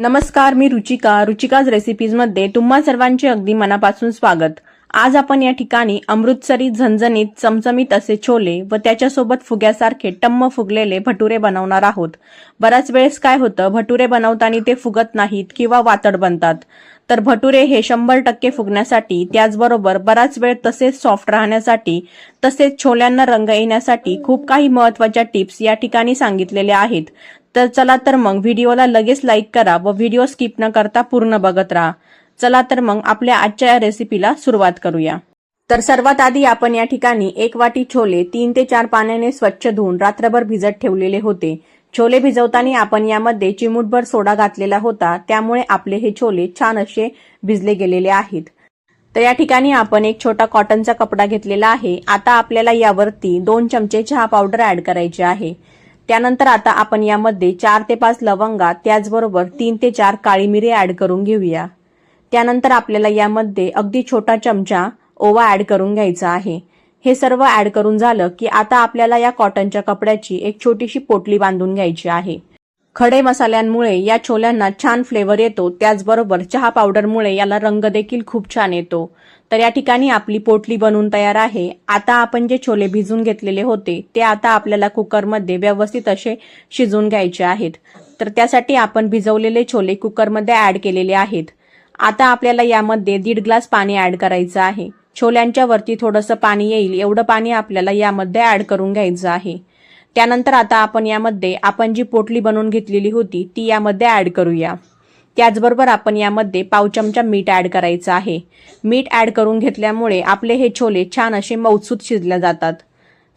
नमस्कार मी रुचिका. रुचिकाज रेसिपीजमध्ये तुम्हा सर्वांचे अगदी मनापासून स्वागत. आज आपण या ठिकाणी अमृतसरी झणझणीत चमचमीत असे छोले व त्याच्यासोबत फुग्यासारखे टम्म फुगलेले भटुरे बनवणार आहोत. बऱ्याच वेळेस काय होतं भटुरे बनवताना ते फुगत नाहीत किंवा वातड बनतात. तर भटुरे हे शंभर टक्के फुगण्यासाठी त्याचबरोबर बराच वेळ तसेच सॉफ्ट राहण्यासाठी तसेच छोल्यांना रंग येण्यासाठी खूप काही महत्त्वाच्या टिप्स या ठिकाणी सांगितलेल्या आहेत. तर चला तर मग व्हिडिओला लगेच लाईक करा व व्हिडिओ स्किप न करता पूर्ण बघत राहा. चला तर मग आपल्या आजच्या या रेसिपीला सुरुवात करूया. तर सर्वात आधी आपण या ठिकाणी एक वाटी छोले तीन ते चार पाण्याने स्वच्छ धुवून रात्रभर भिजत ठेवलेले होते. छोले भिजवताना आपण यामध्ये चिमूटभर सोडा घातलेला होता त्यामुळे आपले हे छोले छान असे भिजले गेलेले आहेत. तर या ठिकाणी आपण एक छोटा कॉटनचा कपडा घेतलेला आहे. आता आपल्याला यावरती दोन चमचे चहा पावडर ऍड करायचे आहे. त्यानंतर आता आपण यामध्ये चार ते पाच लवंगा त्याचबरोबर तीन ते चार काळी मिरी ऍड करून घेऊया. त्यानंतर आपल्याला यामध्ये अगदी छोटा चमचा ओवा ऍड करून घ्यायचा आहे. हे सर्व ऍड करून झालं की आता आपल्याला या कॉटनच्या कपड्याची एक छोटीशी पोटली बांधून घ्यायची आहे. खडे मसाल्यांमुळे या छोल्यांना छान फ्लेवर येतो. त्याचबरोबर चहा पावडरमुळे याला रंग देखील खूप छान येतो. तर या ठिकाणी आपली पोटली बनवून तयार आहे. आता आपण जे छोले भिजून घेतलेले होते ते आता आपल्याला कुकरमध्ये व्यवस्थित असे शिजवून घ्यायचे आहेत. तर त्यासाठी आपण भिजवलेले छोले कुकरमध्ये ऍड केलेले आहेत. आता आपल्याला यामध्ये दीड ग्लास पाणी ऍड करायचं आहे. छोल्यांच्या वरती थोडंसं पाणी येईल. एवढं पाणी आपल्याला यामध्ये ॲड करून घ्यायचं आहे. त्यानंतर आता आपण यामध्ये आपण जी पोटली बनवून घेतलेली होती ती यामध्ये ॲड करूया. त्याचबरोबर आपण यामध्ये पाव चमचा मीठ ॲड करायचं आहे. मीठ ॲड करून घेतल्यामुळे आपले हे छोले छान असे मौसूत शिजल्या जातात.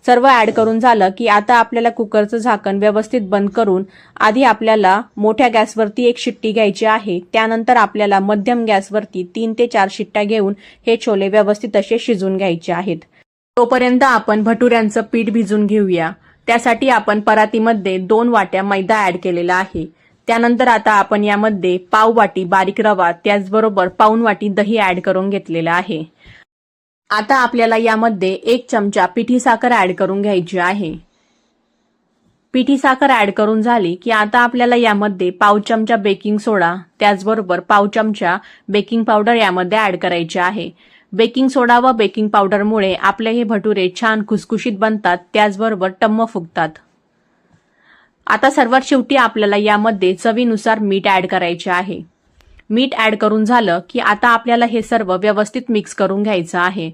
सर्व ॲड करून झालं की आता आपल्याला कुकरचं झाकण व्यवस्थित बंद करून आधी आपल्याला मोठ्या गॅसवरती एक शिट्टी घ्यायची आहे. त्यानंतर आपल्याला मध्यम गॅसवरती तीन ते चार शिट्ट्या घेऊन हे छोले व्यवस्थित असे शिजून घ्यायचे आहेत. तोपर्यंत आपण भटुऱ्यांचं पीठ भिजून घेऊया. त्यासाठी आपण परातीमध्ये दोन वाट्या मैदा ऍड केलेला आहे. त्यानंतर आता आपण यामध्ये पाव वाटी बारीक रवा त्याचबरोबर पाऊन वाटी दही ऍड करून घेतलेलं आहे. आता आपल्याला यामध्ये एक चमचा पिठी साखर ऍड करून घ्यायची आहे. पिठी साखर ऍड करून झाली की आता आपल्याला यामध्ये पाव चमचा बेकिंग सोडा. त्याचबरोबर पाव चमचा बेकिंग पावडर यामध्ये ऍड करायचे आहे. बेकिंग सोडा व बेकिंग पावडरमुळे आपले हे भटुरे छान खुसखुशीत बनतात त्याचबरोबर टम्म फुगतात. आता सर्वात शेवटी आपल्याला यामध्ये चवीनुसार मीठ ऍड करायचे आहे. मीठ ॲड करून झालं की आता आपल्याला हे सर्व व्यवस्थित मिक्स करून घ्यायचं आहे.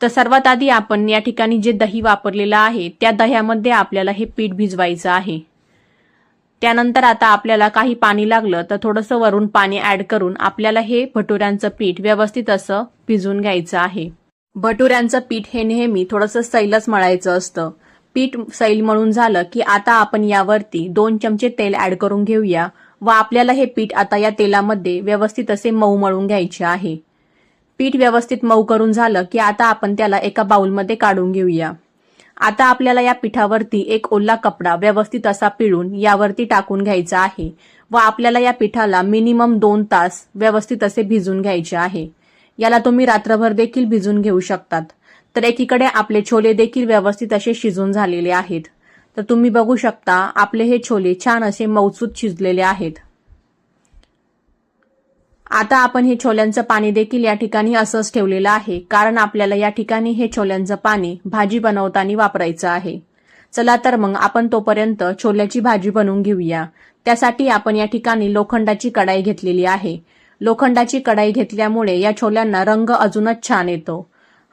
तर सर्वात आधी आपण या ठिकाणी जे दही वापरलेलं आहे त्या दह्यामध्ये आपल्याला हे पीठ भिजवायचं आहे. त्यानंतर आता आपल्याला काही पाणी लागलं तर थोडंसं वरून पाणी ऍड करून आपल्याला हे भटुऱ्यांचं पीठ व्यवस्थित असं भिजून घ्यायचं आहे. भटुऱ्यांचं पीठ हे नेहमी थोडंसं सैलच मळायचं असतं. पीठ सैल मळून झालं की आता आपण यावरती दोन चमचे तेल ॲड करून घेऊया. व आपल्याला हे पीठ आता या तेलामध्ये व्यवस्थित असे मऊ मळून घ्यायचे आहे. पीठ व्यवस्थित मऊ करून झालं की आता आपण त्याला एका बाउलमध्ये काढून घेऊया. आता आपल्याला या पिठावरती एक ओला कपडा व्यवस्थित असा पिळून यावरती टाकून घ्यायचा आहे व आपल्याला या पिठाला मिनिमम दोन तास व्यवस्थित असे भिजून घ्यायचे आहे. याला तुम्ही रात्रभर देखील भिजून घेऊ शकतात. तर एकीकडे आपले छोले देखील व्यवस्थित असे शिजून झालेले आहेत. तर तुम्ही बघू शकता आपले हे छोले छान असे मौसूत शिजलेले आहेत. आता आपण हे छोल्यांचं पाणी देखील या ठिकाणी असंच ठेवलेलं आहे कारण आपल्याला या ठिकाणी हे छोल्यांचं पाणी भाजी बनवताना वापरायचं आहे. चला तर मग आपण तोपर्यंत छोल्याची भाजी बनवून घेऊया. त्यासाठी आपण या ठिकाणी लोखंडाची कढाई घेतलेली आहे. लोखंडाची कढाई घेतल्यामुळे या छोल्यांना रंग अजूनच छान येतो.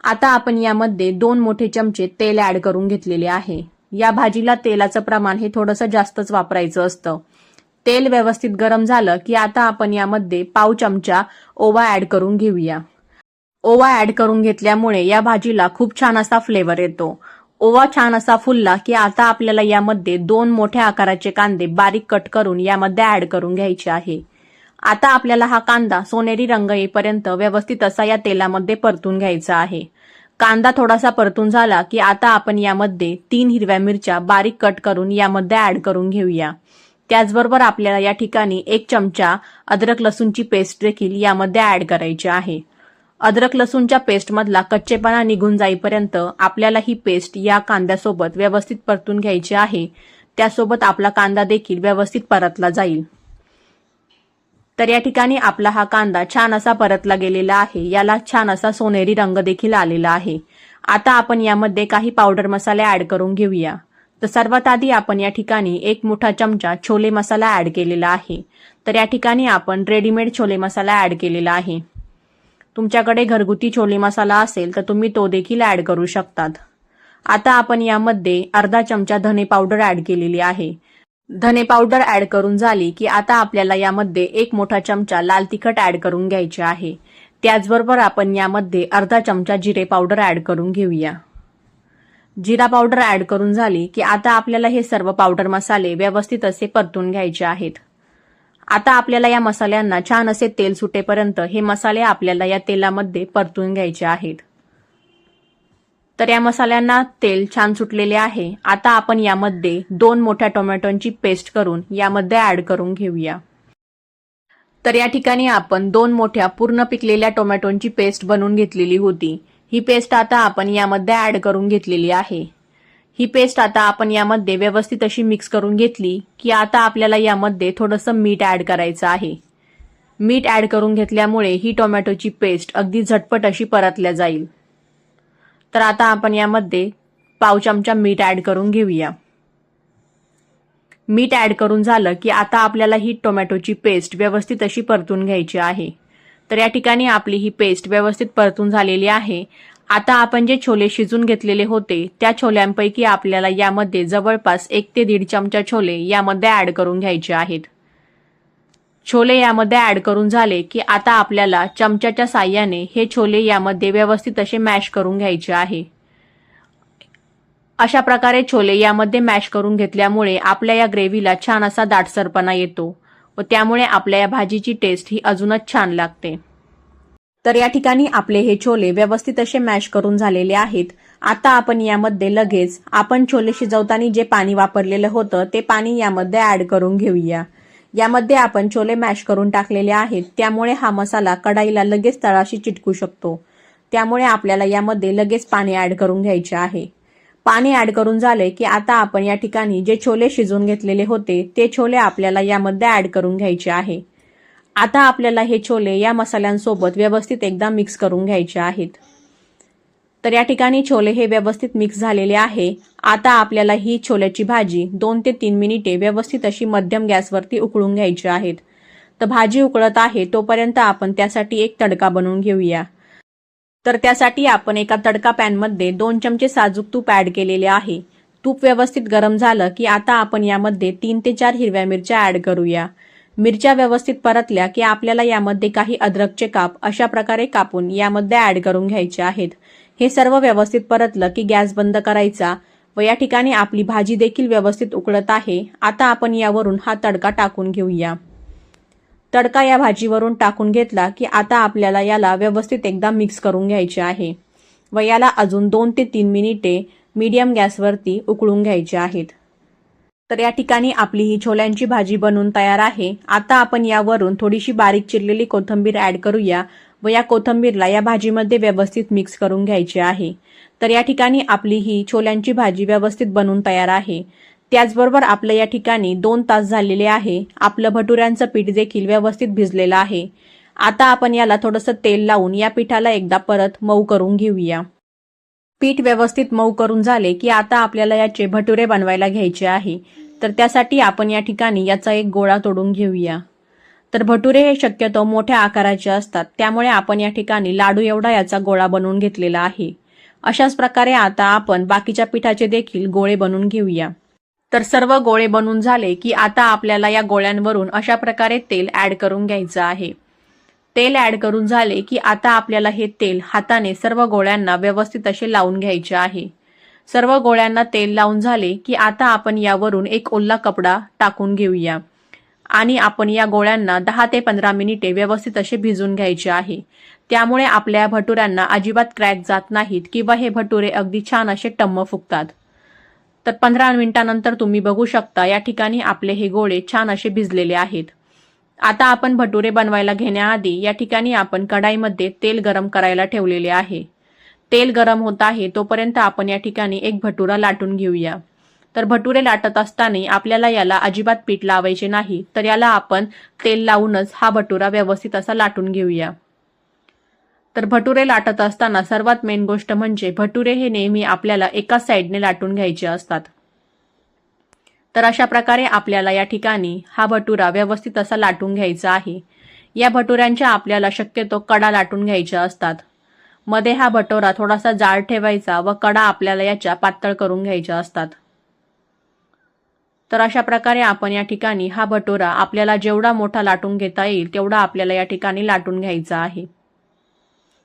आता आपण यामध्ये दोन मोठे चमचे तेल ऍड करून घेतलेले आहे. या भाजीला तेलाचं प्रमाण हे थोडंसं जास्तच वापरायचं असतं. तेल व्यवस्थित गरम झालं की आता आपण यामध्ये पाव चमचा ओवा ऍड करून घेऊया. ओवा ऍड करून घेतल्यामुळे या भाजीला खूप छान असा फ्लेवर येतो. ओवा छान असा फुलला की आता आपल्याला यामध्ये दोन मोठ्या आकाराचे कांदे बारीक कट करून यामध्ये ऍड करून घ्यायचे आहे. आता आपल्याला हा कांदा सोनेरी रंग येईपर्यंत व्यवस्थित असा या तेलामध्ये परतून घ्यायचा आहे. कांदा थोडासा परतून झाला की आता आपण यामध्ये तीन हिरव्या मिरच्या बारीक कट करून यामध्ये ऍड करून घेऊया. त्याचबरोबर आपल्याला या ठिकाणी एक चमचा अद्रक लसूणची पेस्ट देखील यामध्ये ऍड करायची आहे. अद्रक लसूणच्या पेस्टमधला कच्चेपणा निघून जाईपर्यंत आपल्याला ही पेस्ट या कांद्यासोबत व्यवस्थित परतून घ्यायची आहे. त्यासोबत आपला कांदा देखील व्यवस्थित परतला जाईल. तर या ठिकाणी आपला हा कांदा छान असा परतला गेलेला आहे. याला छान असा सोनेरी रंग देखील आलेला आहे. आता आपण यामध्ये काही पावडर मसाले ऍड करून घेऊया. तर सर्वात आधी आपण या ठिकाणी एक मोठा चमचा छोले मसाला ऍड केलेला आहे. तर या ठिकाणी आपण रेडीमेड छोले मसाला ऍड केलेला आहे. तुमच्याकडे घरगुती छोले मसाला असेल तर तुम्ही तो देखील ऍड करू शकतात. आता आपण यामध्ये अर्धा चमचा धने पावडर ऍड केलेली आहे. धने पावडर ऍड करून झाली की आता आपल्याला यामध्ये एक मोठा चमचा लाल तिखट ऍड करून घ्यायचे आहे. त्याचबरोबर आपण यामध्ये अर्धा चमचा जिरे पावडर ऍड करून घेऊया. जिरा पावडर ऍड करून झाली की आता आपल्याला हे सर्व पावडर मसाले व्यवस्थित असे परतून घ्यायचे आहेत. आता आपल्याला या मसाल्यांना छान असे तेल सुटेपर्यंत हे मसाले आपल्याला या तेलामध्ये परतून घ्यायचे आहेत. तर या मसाल्यांना तेल छान सुटलेले आहे. आता आपण यामध्ये दोन मोठ्या टोमॅटोंची पेस्ट करून यामध्ये ऍड करून घेऊया. तर या ठिकाणी आपण दोन मोठ्या पूर्ण पिकलेल्या टोमॅटोंची पेस्ट बनवून घेतलेली होती. ही पेस्ट आता आपण यामध्ये ऍड करून घेतलेली आहे. ही पेस्ट आता आपण यामध्ये व्यवस्थित अशी मिक्स करून घेतली की आता आपल्याला यामध्ये थोडंसं मीठ ऍड करायचं आहे. मीठ ऍड करून घेतल्यामुळे ही टोमॅटोची पेस्ट अगदी झटपट अशी परतल्या जाईल. तर आता आपण यामध्ये पाव चमचा मीठ ऍड करून घेऊया. मीठ ऍड करून झालं की आता आपल्याला ही टोमॅटोची पेस्ट व्यवस्थित अशी परतून घ्यायची आहे. तर या ठिकाणी आपली ही पेस्ट व्यवस्थित परतून झालेली आहे. आता आपण जे छोले शिजून घेतलेले होते त्या छोल्यांपैकी आपल्याला यामध्ये जवळपास एक ते दीड चमचा छोले यामध्ये ऍड करून घ्यायचे आहेत. छोले यामध्ये ऍड करून झाले की आता आपल्याला चमच्याच्या साह्याने हे छोले यामध्ये व्यवस्थित असे मॅश करून घ्यायचे आहे. अशा प्रकारे छोले यामध्ये मॅश करून घेतल्यामुळे आपल्या या ग्रेव्हीला छान असा दाटसरपणा येतो व त्यामुळे आपल्या या भाजीची टेस्ट ही अजूनच छान लागते. तर या ठिकाणी आपले हे छोले व्यवस्थित असे मॅश करून झालेले आहेत. आता आपण यामध्ये लगेच आपण छोले शिजवताना जे पाणी वापरलेलं होतं ते पाणी यामध्ये ऍड करून घेऊया. यामध्ये आपण छोले मॅश करून टाकलेले आहेत. त्यामुळे हा मसाला कढाईला लगेच तळाशी चिटकू शकतो. त्यामुळे आपल्याला यामध्ये लगेच पाणी ॲड करून घ्यायचे आहे. पाणी ॲड करून झाले की आता आपण या ठिकाणी जे छोले शिजवून घेतलेले होते ते छोले आपल्याला यामध्ये ॲड करून घ्यायचे आहे. आता आपल्याला हे छोले या मसाल्यांसोबत व्यवस्थित एकदा मिक्स करून घ्यायचे आहेत. तर या ठिकाणी छोले हे व्यवस्थित मिक्स झालेले आहे. आता आपल्याला ही छोल्याची भाजी दोन ते तीन मिनिटे व्यवस्थित अशी मध्यम गॅसवरती उकळून घ्यायची आहेत. तर भाजी उकळत आहे तोपर्यंत आपण त्यासाठी एक तडका बनवून घेऊया. तर त्यासाठी आपण एका तडका पॅनमध्ये दोन चमचे साजूक तूप ऍड केलेले आहे. तूप व्यवस्थित गरम झालं की आता आपण यामध्ये तीन ते चार हिरव्या मिरच्या ऍड करूया. मिरच्या व्यवस्थित परतल्या की आपल्याला यामध्ये काही अद्रकचे काप अशा प्रकारे कापून यामध्ये ऍड करून घ्यायचे आहेत. हे सर्व व्यवस्थित परतलं की गॅस बंद करायचा व या ठिकाणी आपली भाजी देखील व्यवस्थित उकळत आहे. आता आपण यावरून हा तडका टाकून घेऊया. तडका या भाजीवरून टाकून घेतला की आता आपल्याला याला व्यवस्थित एकदा मिक्स करून घ्यायचे आहे व याला अजून दोन ते तीन मिनिटे मीडियम गॅसवरती उकळून घ्यायचे आहेत. तर या ठिकाणी आपली ही छोल्यांची भाजी बनवून तयार आहे. आता आपण यावरून थोडीशी बारीक चिरलेली कोथिंबीर ऍड करूया व या कोथिंबीरला या भाजीमध्ये व्यवस्थित मिक्स करून घ्यायची आहे. तर या ठिकाणी आपली ही छोल्यांची भाजी व्यवस्थित बनवून तयार आहे. त्याचबरोबर आपलं या ठिकाणी दोन तास झालेले आहे. आपलं भटुऱ्यांचं पीठ देखील व्यवस्थित भिजलेलं आहे. आता आपण याला थोडंसं तेल लावून या पिठाला एकदा परत मऊ करून घेऊया. पीठ व्यवस्थित मऊ करून झाले की आता आपल्याला याचे भटुरे बनवायला घ्यायचे आहे. तर त्यासाठी आपण या ठिकाणी याचा एक गोळा तोडून घेऊया. तर भटुरे हे शक्यतो मोठ्या आकाराचे असतात. त्यामुळे आपण या ठिकाणी लाडू एवढा याचा गोळा बनवून घेतलेला आहे. अशाच प्रकारे आता आपण बाकीच्या पिठाचे देखील गोळे बनवून घेऊया. तर सर्व गोळे बनवून झाले की आता आपल्याला या गोळ्यांवरून अशा प्रकारे तेल ऍड करून घ्यायचं आहे. तेल ऍड करून झाले की आता आपल्याला हे तेल हाताने सर्व गोळ्यांना व्यवस्थित असे लावून घ्यायचे आहे. सर्व गोळ्यांना तेल लावून झाले की आता आपण यावरून एक ओल्ला कपडा टाकून घेऊया. आणि आपण या गोळ्यांना दहा ते पंधरा मिनिटे व्यवस्थित असे भिजून घ्यायचे आहे. त्यामुळे आपल्या भटुऱ्यांना अजिबात क्रॅक जात नाहीत किंवा हे भटुरे अगदी छान असे टम्म फुगतात. तर पंधरा मिनिटानंतर तुम्ही बघू शकता या ठिकाणी आपले हे गोळे छान असे भिजलेले आहेत. आता आपण भटुरे बनवायला घेण्याआधी या ठिकाणी आपण कढाईमध्ये तेल गरम करायला ठेवलेले आहे. तेल गरम होत आहे तोपर्यंत आपण या ठिकाणी एक भटुरा लाटून घेऊया. तर भटुरे लाटत असताना आपल्याला याला अजिबात पीठ लावायचे नाही तर याला आपण तेल लावूनच हा भटुरा व्यवस्थित असा लाटून घेऊया. तर भटुरे लाटत असताना सर्वात मेन गोष्ट म्हणजे भटुरे हे नेहमी आपल्याला एकाच साईडने लाटून घ्यायचे असतात. तर अशा प्रकारे आपल्याला या ठिकाणी हा भटुरा व्यवस्थित असा लाटून घ्यायचा आहे. या भटुऱ्यांच्या आपल्याला शक्यतो कडा लाटून घ्यायच्या असतात. मध्ये हा भटोरा थोडासा जाड ठेवायचा व कडा आपल्याला याच्या पातळ करून घ्यायच्या असतात. तर अशा प्रकारे आपण या ठिकाणी हा भटोरा आपल्याला जेवढा मोठा लाटून घेता येईल तेवढा आपल्याला या ठिकाणी लाटून घ्यायचा आहे.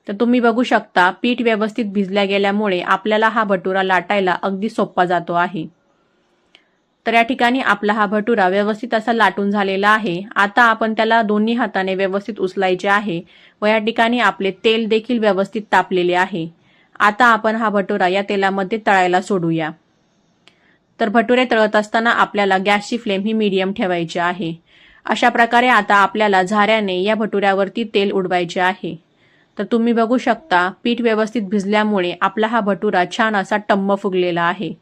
तर तुम्ही बघू शकता पीठ व्यवस्थित भिजल्या गेल्यामुळे आपल्याला हा भटुरा लाटायला अगदी सोपा जातो आहे. तर या ठिकाणी आपला हा भटुरा व्यवस्थित असा लाटून झालेला आहे. आता आपण त्याला दोन्ही हाताने व्यवस्थित उचलायचे आहे व या ठिकाणी आपले तेल देखील व्यवस्थित तापलेले आहे. आता आपण हा भटुरा या तेलामध्ये तळायला सोडूया. तर भटुरे तळत असताना आपल्याला गॅसची फ्लेम ही मीडियम ठेवायची आहे. अशा प्रकारे आता आपल्याला झाऱ्याने या भटुऱ्यावरती तेल उडवायचे आहे. तर तुम्ही बघू शकता पीठ व्यवस्थित भिजल्यामुळे आपला हा भटुरा छान असा टम्म फुगलेला आहे.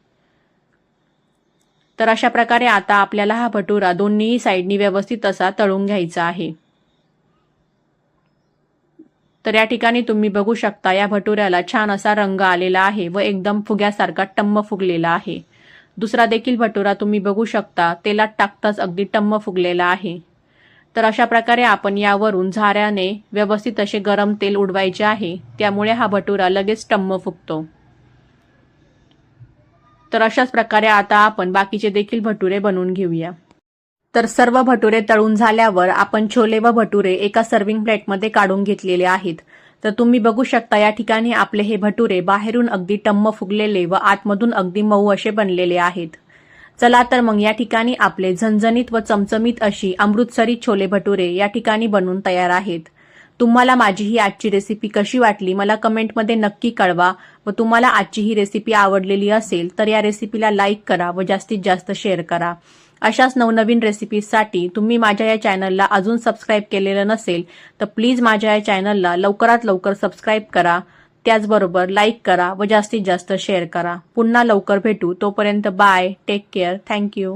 तर अशा प्रकारे आता आपल्याला हा भटुरा दोन्हीही साईडनी व्यवस्थित असा तळून घ्यायचा आहे. तर या ठिकाणी तुम्ही बघू शकता या भटुऱ्याला छान असा रंग आलेला आहे व एकदम फुग्यासारखा टम्म फुगलेला आहे. दुसरा देखील भटुरा तुम्ही बघू शकता. तेलात टाकताच अगदी टम्म फुगलेला आहे. तर अशा प्रकारे आपण यावरून झाऱ्याने व्यवस्थित असे गरम तेल उडवायचे आहे. त्यामुळे हा भटुरा लगेच टम्म फुगतो. तर अशाच प्रकारे आता आपण बाकीचे देखील भटुरे बनवून घेऊया. तर सर्व भटुरे तळून झाल्यावर आपण छोले व भटुरे एका सर्विंग प्लेटमध्ये काढून घेतलेले आहेत. तर तुम्ही बघू शकता या ठिकाणी आपले हे भटुरे बाहेरून अगदी टम्म फुगलेले व आतमधून अगदी मऊ असे बनलेले आहेत. चला तर मग या ठिकाणी आपले झणझणीत व चमचमीत अशी अमृतसरी छोले भटुरे या ठिकाणी बनून तयार आहेत. तुम्हाला माझी ही आजची रेसिपी कशी वाटली मला कमेंटमध्ये नक्की कळवा व तुम्हाला आजची ही रेसिपी आवडलेली असेल तर या रेसिपीला लाईक करा व जास्तीत जास्त शेअर करा. अशाच नवनवीन रेसिपीजसाठी तुम्ही माझ्या या चॅनलला अजून सबस्क्राईब केलेलं नसेल तर प्लीज माझ्या या चॅनलला लवकरात लवकर सबस्क्राईब करा. त्याचबरोबर लाईक करा व जास्तीत जास्त शेअर करा. पुन्हा लवकर भेटू. तोपर्यंत बाय टेक केअर थँक्यू